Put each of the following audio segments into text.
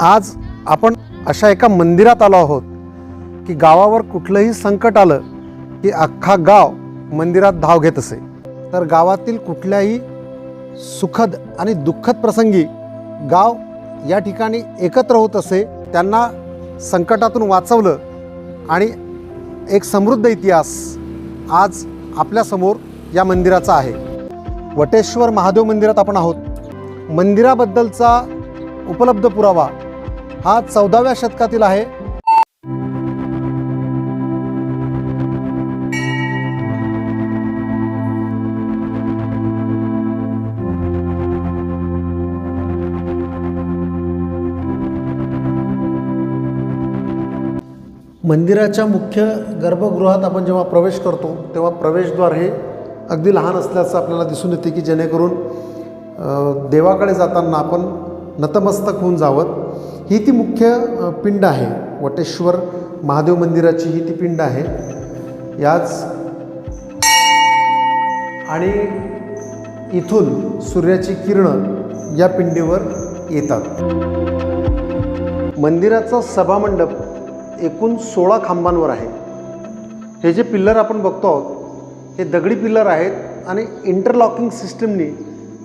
आज आपण अशा एका मंदिरात आलो आहोत की गावावर कुठलंही संकट आलं की अख्खा गाव मंदिरात धाव घेत असे. तर गावातील कुठल्याही सुखद आणि दुःखद प्रसंगी गाव या ठिकाणी एकत्र होत असे त्यांना संकटातून वाचवलं आणि एक समृद्ध इतिहास आज आपल्यासमोर या मंदिराचा आहे. वटेश्वर महादेव मंदिरात आपण आहोत. मंदिराबद्दलचा उपलब्ध पुरावा हा चौदाव्या शतकातील आहे. मंदिराच्या मुख्य गर्भगृहात आपण जेव्हा प्रवेश करतो तेव्हा प्रवेशद्वार हे अगदी लहान असल्याचं आपल्याला दिसून येते की जेणेकरून देवाकडे जाताना आपण नतमस्तक होऊन जावं. ही ती मुख्य पिंड आहे. वटेश्वर महादेव मंदिराची ही ती पिंड आहे. याच आणि इथून सूर्याची किरणं या पिंडीवर येतात. मंदिराचा सभामंडप एकूण सोळा खांबांवर आहे. हे जे पिल्लर आपण बघतो आहोत हे दगडी पिल्लर आहेत आणि इंटरलॉकिंग सिस्टमनी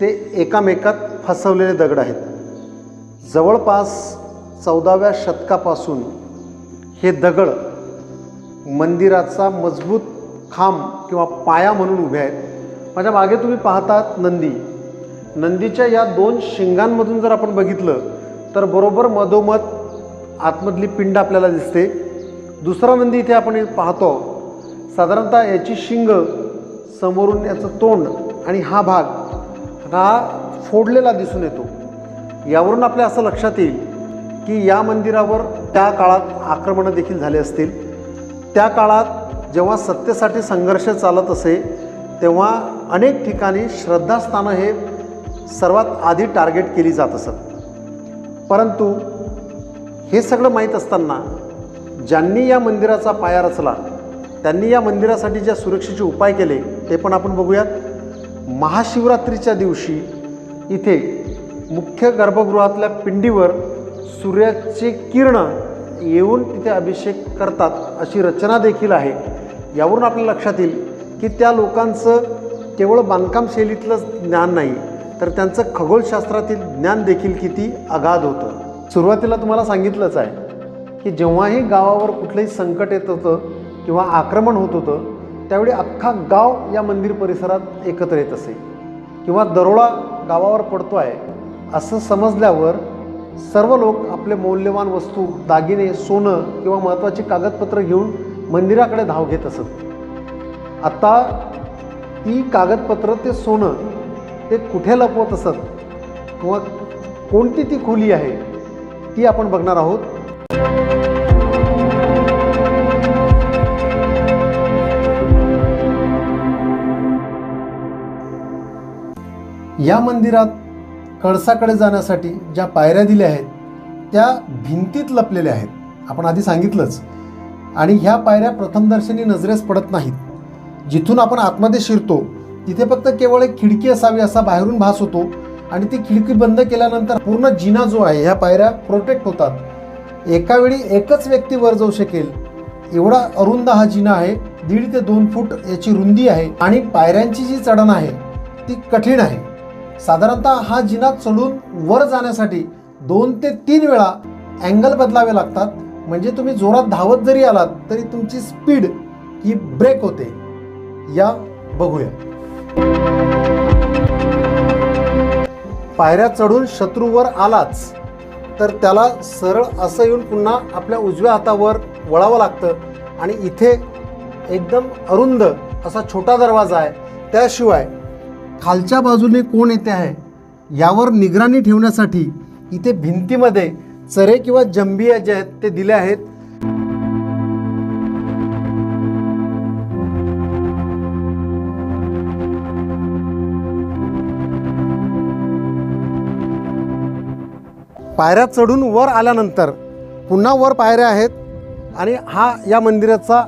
ते एकामेकात फसवलेले दगड आहेत. जवळपास चौदाव्या शतकापासून हे दगड मंदिराचा मजबूत खांब किंवा पाया म्हणून उभे आहेत. माझ्या मागे तुम्ही पाहतात नंदी. नंदीच्या या दोन शिंगांमधून जर आपण बघितलं तर बरोबर मधोमध आतमधली पिंड आपल्याला दिसते. दुसरा नंदी इथे आपण पाहतो. साधारणतः याची शिंग समोरून याचं तोंड आणि हा भाग हा फोडलेला दिसून येतो. यावरून आपल्या असं लक्षात येईल की या मंदिरावर त्या काळात आक्रमणं देखील झाले असतील. त्या काळात जेव्हा सत्तेसाठी संघर्ष चालत असे तेव्हा अनेक ठिकाणी श्रद्धास्थानं हे सर्वात आधी टार्गेट केली जात असत. परंतु हे सगळं माहीत असताना ज्यांनी या मंदिराचा पाया रचला त्यांनी या मंदिरासाठी ज्या सुरक्षेचे उपाय केले ते पण आपण बघूयात. महाशिवरात्रीच्या दिवशी इथे मुख्य गर्भगृहातल्या पिंडीवर सूर्याची किरणं येऊन तिथे अभिषेक करतात अशी रचना देखील आहे. यावरून आपल्या लक्षात येईल की त्या लोकांचं केवळ बांधकाम शैलीतलं ज्ञान नाही तर त्यांचं खगोलशास्त्रातील ज्ञान देखील किती अगाध होतं. सुरुवातीला तुम्हाला सांगितलंच आहे की जेव्हाही गावावर कुठलंही संकट येत होतं किंवा आक्रमण होत होतं त्यावेळी अख्खा गाव या मंदिर परिसरात एकत्र येत असे. किंवा दरोडा गावावर पडतो आहे असं समजल्यावर सर्व लोक आपले मौल्यवान वस्तू दागिने सोनं किंवा महत्त्वाची कागदपत्र घेऊन मंदिराकडे धाव घेत असत. आत्ता ती कागदपत्र ते सोनं ते कुठे लपवत असत किंवा कोणती ती खोली आहे ती आपण बघणार आहोत. या मंदिरात कळसाकडे जाण्यासाठी ज्या पायऱ्या दिल्या आहेत त्या भिंतीत लपलेल्या आहेत. आपण आधी सांगितलंच. आणि ह्या पायऱ्या प्रथमदर्शनी नजरेस पडत नाहीत. जिथून आपण आतमध्ये शिरतो तिथे फक्त केवळ एक खिडकी असावी असा बाहेरून भास होतो आणि ती खिडकी बंद केल्यानंतर पूर्ण जिना जो आहे ह्या पायऱ्या प्रोटेक्ट होतात. एका वेळी एकच व्यक्ती वर जाऊ शकेल. एवढा अरुंद हा जिना आहे दीड ते दोन फूट याची रुंदी आहे आणि पायऱ्यांची जी चढण आहे ती कठीण आहे. साधारणतः हा जिना चढून वर जाण्यासाठी दोन ते तीन वेळा अँगल बदलावे लागतात. म्हणजे तुम्ही जोरात धावत जरी आलात तरी तुमची स्पीड ही ब्रेक होते. या बघूया. पायऱ्या चढून शत्रूवर आलाच तर त्याला सरळ असं येऊन पुन्हा आपल्या उजव्या हातावर वळावं लागतं. आणि इथे एकदम अरुंद असा छोटा दरवाजा आहे. त्याशिवाय खालच्या बाजूने कोण येते आहे यावर निगराणी ठेवण्यासाठी इथे भिंतीमध्ये चरे किंवा जंबिया जे आहेत ते दिले आहेत. पायऱ्या चढून वर आल्यानंतर पुन्हा वर पायऱ्या आहेत आणि हा या मंदिराचा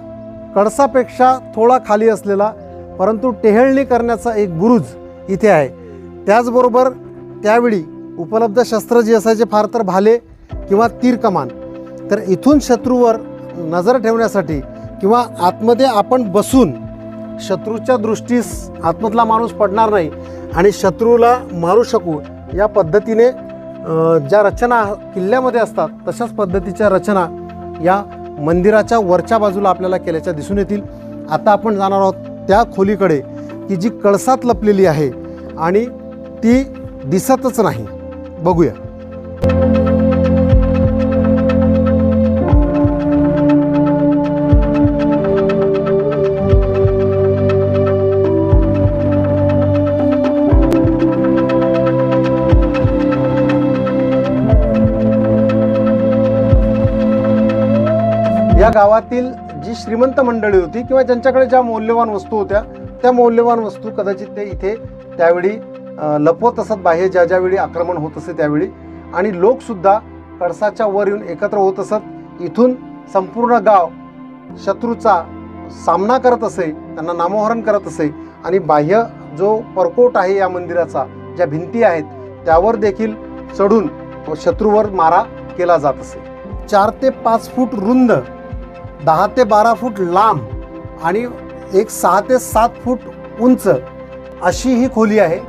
कळसापेक्षा थोडा खाली असलेला परंतु टेहळणी करण्याचा एक बुरुज इथे आहे. त्याचबरोबर त्यावेळी उपलब्ध शस्त्र जी असायचे फार तर भाले किंवा तीर कमान. तर इथून शत्रूवर नजर ठेवण्यासाठी किंवा आतमध्ये आपण बसून शत्रूच्या दृष्टीस आतमधला माणूस पडणार नाही आणि शत्रूला मारू शकू या पद्धतीने ज्या रचना किल्ल्यामध्ये असतात तशाच पद्धतीच्या रचना या मंदिराच्या वरच्या बाजूला आपल्याला केल्याच्या दिसून येतील. आता आपण जाणार आहोत त्या खोलीकडे की जी कळसात लपलेली आहे आणि ती दिसतच नाही. बघूया. या गावातील श्रीमंत मंडळी होती किंवा ज्यांच्याकडे ज्या मौल्यवान वस्तू होत्या त्या मौल्यवान वस्तू कदाचित ते इथे त्यावेळी लपवत असत. बाह्य ज्या ज्यावेळी आक्रमण होत असे त्यावेळी. आणि लोकसुद्धा कळसाच्या वर येऊन एकत्र होत असत. इथून संपूर्ण गाव शत्रूचा सामना करत असे त्यांना नामोहरण करत असे. आणि बाह्य जो परकोट आहे या मंदिराचा ज्या भिंती आहेत त्यावर देखील चढून शत्रूवर मारा केला जात असे. चार ते पाच फूट रुंद दहा ते बारा फूट लांब आणि एक सहा ते सात फूट उंच अशी ही खोली आहे.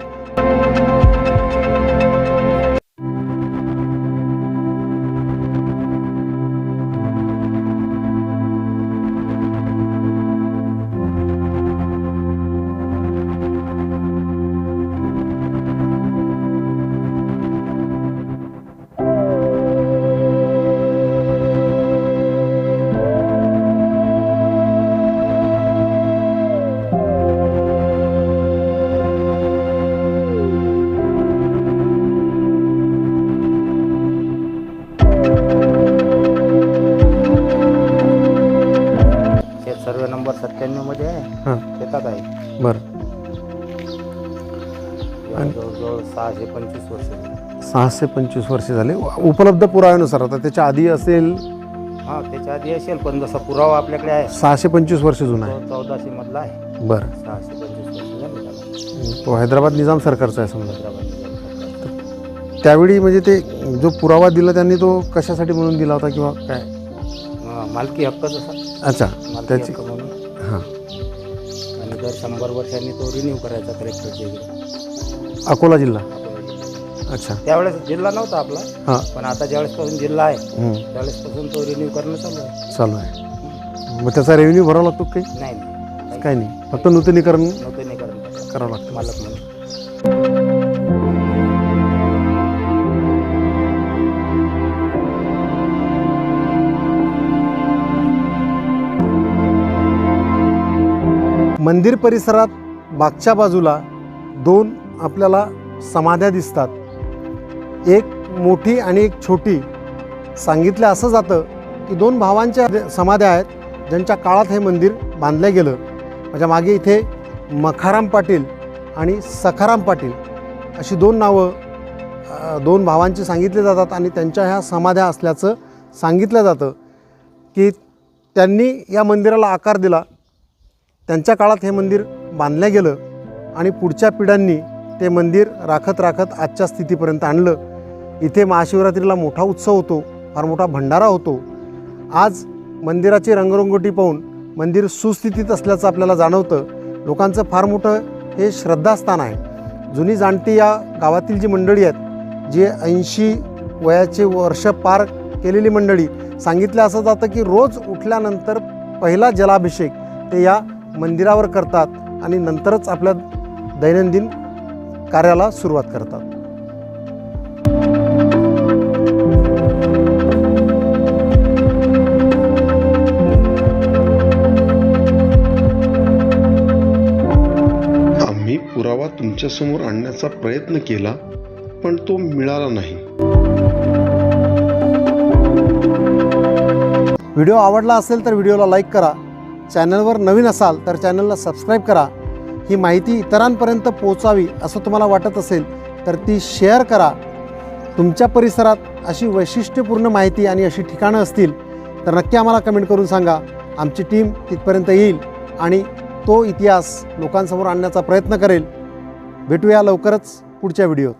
जवळजवळ सहाशे पंचवीस वर्ष झाली. सहाशे पंचवीस वर्षे झाले. उपलब्ध पुराव्यानुसार आता त्याच्या आधी असेल? हा त्याच्या आधी असेल पण जसा पुरावा आपल्याकडे आहे सहाशे पंचवीस वर्ष जुना आहे. तो चौदाशे मधला आहे. बरं. सहाशे पंचवीस वर्ष झाले त्याला. तो हैदराबाद निजाम सरकारचा आहे समजा. हैदराबाद. त्यावेळी म्हणजे ते जो पुरावा दिला त्यांनी तो कशासाठी म्हणून दिला होता किंवा काय? मालकी हक्क जसा. अच्छा मालकी त्याची हक्क म्हणून. हां. आणि दर शंभर वर्षांनी तो रिन्यू करायचा कलेक्टरच्या इकडे अकोला जिल्हा. अच्छा. त्यावेळेस जिल्हा नव्हता आपला हां. पण आता ज्यावेळेसपासून जिल्हा आहे हं, त्यावेळेसपासून तो रिन्यू करणं चालू आहे. चालू आहे. मग त्याचा रेव्हेन्यू भरावा लागतो का काही? नाही नाही. काही नाही. फक्त नूतनीकरण नूतनीकरण. करावं लागतं. मालक म्हणून. मंदिर परिसरात मागच्या बाजूला दोन आपल्याला समाध्या दिसतात. एक मोठी आणि एक छोटी. सांगितलं असं जातं की दोन भावांच्या समाध्या आहेत ज्यांच्या काळात हे मंदिर बांधलं गेलं. माझ्या मागे इथे मखाराम पाटील आणि सखाराम पाटील अशी दोन नावं दोन भावांची सांगितली जातात आणि त्यांच्या ह्या समाध्या असल्याचं सांगितलं जातं की त्यांनी या मंदिराला आकार दिला. त्यांच्या काळात हे मंदिर बांधलं गेलं आणि पुढच्या पिढ्यांनी ते मंदिर राखत राखत आजच्या स्थितीपर्यंत आणलं. इथे महाशिवरात्रीला मोठा उत्सव होतो फार मोठा भंडारा होतो. आज मंदिराची रंगरंगोटी पाहून मंदिर सुस्थितीत असल्याचं आपल्याला जाणवतं. लोकांचं फार मोठं हे श्रद्धास्थान आहे. जुनी जाणती या गावातील जी मंडळी आहेत जे ऐंशी वयाचे वर्ष पार केलेली मंडळी सांगितलं असं जातं की रोज उठल्यानंतर पहिला जलाभिषेक ते या मंदिरावर करतात आणि नंतरच आपल्या दैनंदिन कार्याला सुरुवात करतात. आम्ही पुरावा तुमच्यासमोर आणण्याचा प्रयत्न केला पण तो मिळाला नाही. व्हिडिओ आवडला असेल तर व्हिडिओला लाईक करा. चॅनलवर नवीन असाल तर चॅनलला सबस्क्राईब करा. ही माहिती इतरांपर्यंत पोहोचावी असं तुम्हाला वाटत असेल तर ती शेअर करा. तुमच्या परिसरात अशी वैशिष्ट्यपूर्ण माहिती आणि अशी ठिकाणं असतील तर नक्की आम्हाला कमेंट करून सांगा. आमची टीम तिथपर्यंत येईल आणि तो इतिहास लोकांसमोर आणण्याचा प्रयत्न करेल. भेटूया लवकरच पुढच्या व्हिडिओत